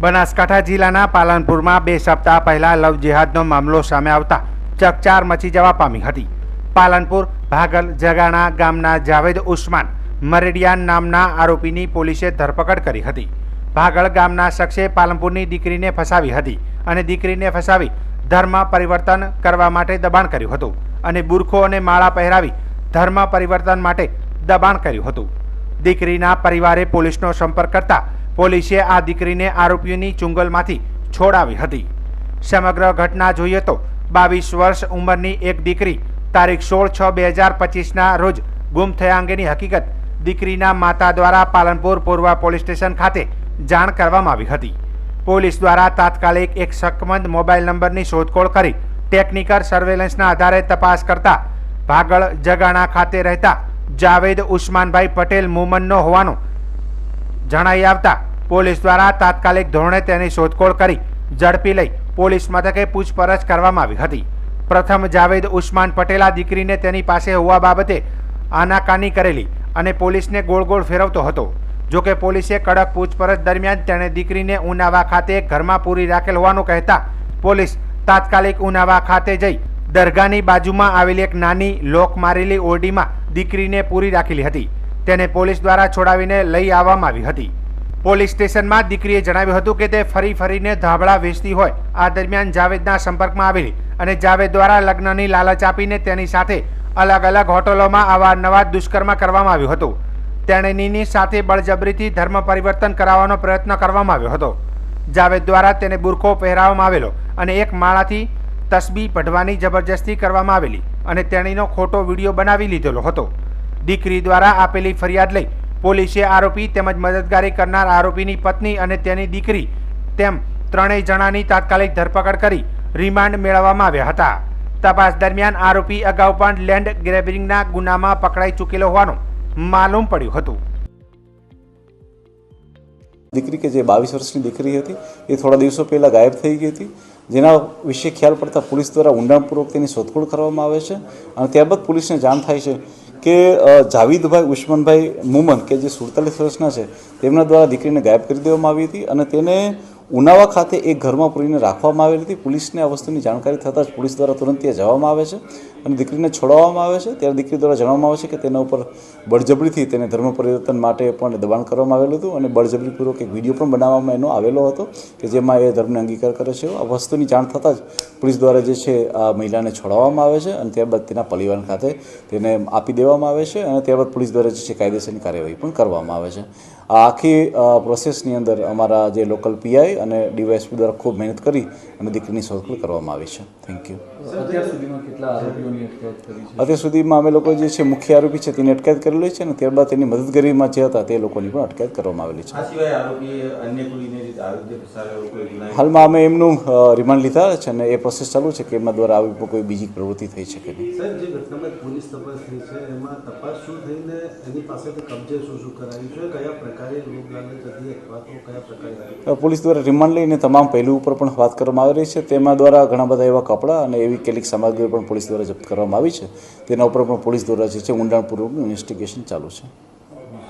બનાસકાંઠા જિલ્લાના પાલનપુરમાં બે સપ્તાહ પહેલા લવ જેહાદનો મામલો સામે આવતા ચકચાર મચી જવા પામી હતી. પાલનપુર ભાગલ જગાણા ગામના જાવેદ ઉસ્માન મરેડિયાન નામના આરોપીની પોલીસે ધરપકડ કરી હતી. ભાગળ ગામના શખ્સે પાલનપુરની દીકરીને ફસાવી હતી અને દીકરીને ફસાવી ધર્મ પરિવર્તન કરવા માટે દબાણ કર્યું હતું અને બુરખો અને માળા પહેરાવી ધર્મ પરિવર્તન માટે દબાણ કર્યું હતું. દીકરીના પરિવારે પોલીસનો સંપર્ક કરતા પોલીસે આ દીકરીને આરોપીઓની ચુંગલમાંથી છોડાવી હતી. સમગ્ર ઘટના જોઈએ તો બાવીસ વર્ષ ઉંમરની એક દીકરી તારીખ સોળ છ બે હજાર પચીસના રોજ ગુમ થયા અંગેની હકીકત દીકરીના માતા દ્વારા પાલનપુર પૂર્વ પોલીસ સ્ટેશન ખાતે જાણ કરવામાં આવી હતી. પોલીસ દ્વારા તાત્કાલિક એક શકમંદ મોબાઈલ નંબરની શોધખોળ કરી ટેકનિકલ સર્વેલન્સના આધારે તપાસ કરતા ભાગળ જગાણા ખાતે રહેતા જાવેદ ઉસ્માનભાઈ પટેલ મુમનનો હોવાનું જણાઈ આવતા પોલીસ દ્વારા તાત્કાલિક ધોરણે તેની શોધખોળ કરી ઝડપી લઈ પોલીસ મથકે પૂછપરછ કરવામાં આવી હતી. પ્રથમ જાવેદ ઉસ્માન પટેલા દીકરીને તેની પાસે હોવા બાબતે આનાકાની કરેલી અને પોલીસને ગોળ ગોળ ફેરવતો હતો. જોકે પોલીસે કડક પૂછપરછ દરમિયાન તેણે દીકરીને ઉનાવા ખાતે ઘરમાં પૂરી રાખેલ હોવાનું કહેતા પોલીસ તાત્કાલિક ઉનાવા ખાતે જઈ દરગાહની બાજુમાં આવેલી એક નાની લોક મારેલી ઓરડીમાં દીકરીને પૂરી રાખેલી હતી. તેને પોલીસ દ્વારા છોડાવીને લઈ આવવામાં આવી હતી. પોલીસ સ્ટેશનમાં દીકરીએ જણાવ્યું હતું કે તે ફરી ફરીને ધાબળા વેચતી હોય. આ દરમિયાન જાવેદના સંપર્કમાં આવેલી અને જાવેદ દ્વારા લગ્નની લાલચ આપીને તેની સાથે અલગ અલગ હોટલોમાં અવારનવાર દુષ્કર્મ કરવામાં આવ્યું હતું. તેણીની સાથે બળજબરીથી ધર્મ પરિવર્તન કરાવવાનો પ્રયત્ન કરવામાં આવ્યો હતો. જાવેદ દ્વારા તેને બુરખો પહેરાવવામાં આવેલો અને એક માળાથી તસબી પઢવાની જબરજસ્તી કરવામાં આવેલી અને તેણીનો ખોટો વીડિયો બનાવી લીધેલો હતો. દીકરી દ્વારા આપેલી ફરિયાદ લઈ પોલીસે આરોપી તેમજ મદદગારી કરનાર આરોપીની પત્ની અને તેની દીકરી તેમ ત્રણેય જણાની તાત્કાલિક ધરપકડ કરી રિમાન્ડ મેળવવામાં આવ્યા હતા. તપાસ દરમિયાન આરોપી અગાઉ પણ લેન્ડ ગ્રેબિંગના ગુનામાં પકડાઈ ચૂકેલો હોવાનું માલુમ પડ્યું હતું. દીકરી કે જે બાવીસ વર્ષની દીકરી હતી, એ થોડા દિવસો પહેલાં ગાયબ થઈ ગઈ હતી. જેના વિશે ખ્યાલ પડતા પોલીસ દ્વારા ઊંડાણપૂર્વક તેની શોધખોળ કરવામાં આવે છે અને ત્યારબાદ પોલીસને જાણ થાય છે કે જાવીદભાઈ, ઉસ્માનભાઈ મુમન કે જે સુડતાલીસ વર્ષના છે, તેમના દ્વારા દીકરીને ગાયબ કરી દેવામાં આવી હતી અને તેને ઉનાવા ખાતે એક ઘરમાં પૂરીને રાખવામાં આવેલી હતી. પોલીસને આ વસ્તુની જાણકારી થતાં જ પોલીસ દ્વારા તુરંત ત્યાં જવામાં આવે છે. અને દીકરીને છોડાવવામાં આવે છે? ત્યારે દીકરી દ્વારા જણાવવામાં આવે છે કે તેના ઉપર બળજબરીથી તેને ધર્મ પરિવર્તન માટે પણ દબાણ કરવામાં આવેલું હતું અને બળજબરીપૂર્વક એક વીડિયો પણ બનાવવામાં એનો આવેલો હતો કે જેમાં એ ધર્મને અંગીકાર કરે છે. આ વસ્તુની જાણ થતાં જ પોલીસ દ્વારા જે છે, આ મહિલાને છોડાવવામાં આવે છે અને ત્યારબાદ તેના પરિવાર ખાતે તેને આપી દેવામાં આવે છે અને ત્યારબાદ પોલીસ દ્વારા જે છે કાયદેસરની કાર્યવાહી પણ કરવામાં આવે છે. આ આખી પ્રોસેસની અંદર અમારા જે લોકલ પીઆઈ અને ડીવાયએસપી દ્વારા ખૂબ મહેનત કરી અને દીકરીની શોધખોળ કરવામાં આવી છે. થેન્ક યુ અત્યાર સુધીમાં કેટલા આરોપીઓની અત્યાર સુધીમાં અમે લોકો જે છે મુખ્ય આરોપી છે તેની અટકાયત કરેલી છે અને ત્યારબાદ તેની મદદગીરીમાં જે હતા તે લોકોની પણ અટકાયત કરવામાં આવેલી છે. આ સિવાય આરોપી અન્ય કોઈને આરોગ્ય ફસાવેલો કોઈ ગુના હાલમાં અમે એમનું રિમાન્ડ લીધા છે અને એ પ્રોસેસ ચાલુ છે કે એમના દ્વારા આવી કોઈ બીજી પ્રવૃત્તિ થઈ શકે નહીં. સાહેબ જે ઘટનામાં પોલીસ તપાસ થઈ છે એમાં તપાસ શું થઈને એની પાસેથી કબજે શું શું કરાયું છે? કયા પ્રકારે લોક લાલચ હતી અથવા તો કયા પ્રકારે અ, પોલીસ દ્વારા રિમાન્ડ લઈને તમામ પહેલું ઉપર પણ વાત કરવામાં આવી રહી છે. તેમાં દ્વારા ઘણા બધા એવા કપડાં અને એવી કેટલીક સામગ્રી પણ પોલીસ દ્વારા જપ્ત કરવામાં આવી છે. તેના ઉપર પણ પોલીસ દ્વારા જે છે ઊંડાણપૂર્વકનું ઇન્વેસ્ટિગેશન ચાલુ છે.